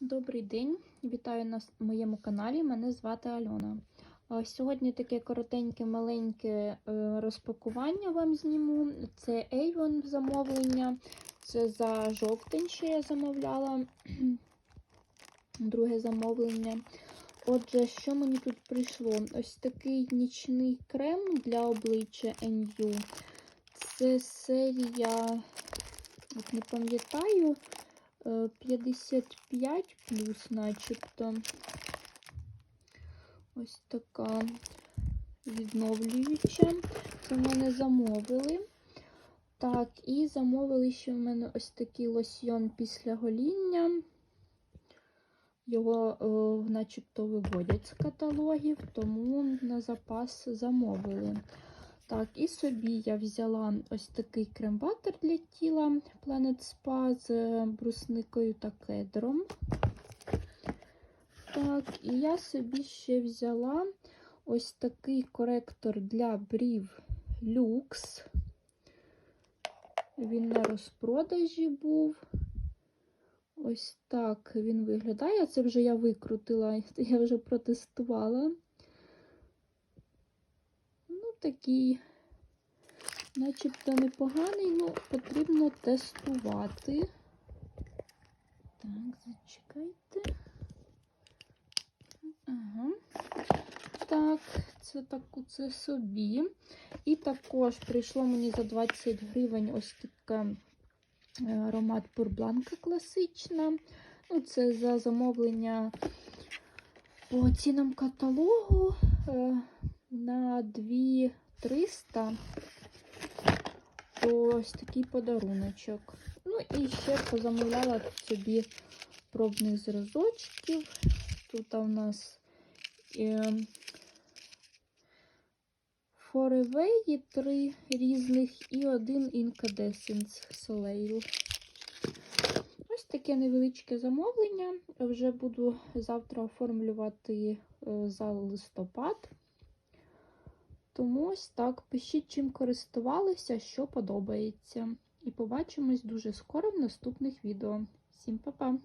Добрий день, вітаю на моєму каналі. Мене звати Альона. Сьогодні таке коротеньке, маленьке е, розпакування вам зніму. Це Avon замовлення. Це за жовтень, що я замовляла. Друге замовлення. Отже, що мені тут прийшло? Ось такий нічний крем для обличчя NU. Це серія, от не пам'ятаю. Е, 55 плюс, начебто. Ось така відновлююча. Це в мене замовили. Так, і замовили ще в мене ось такий лосьйон після гоління. Його, е, начебто, виводять з каталогів, тому на запас замовили. Так, і собі я взяла ось такий крем-батер для тіла Planet Spa з е, брусникою та кедром. Так, і я собі ще взяла ось такий коректор для брів люкс. Він на розпродажі був. Ось так він виглядає. Це вже я викрутила, я вже протестувала. Такий, начебто непоганий, ну, потрібно тестувати. Так, зачекайте. Ага. Так, це таку це собі. І також прийшло мені за 20 гривень ось така е, аромат Пурбланка класична. Ну, це за замовлення по цінам каталогу е, на 2300. То ось такий подаруночок. Ну і ще позамовляла собі пробних зразочків. Тут у нас е, Форевеї три різних і один Incandescence Soleil. Ось таке невеличке замовлення. Вже буду завтра оформлювати е, за листопад. Тому ось так. Пишіть, чим користувалися, що подобається. І побачимось дуже скоро в наступних відео. Всім па-па!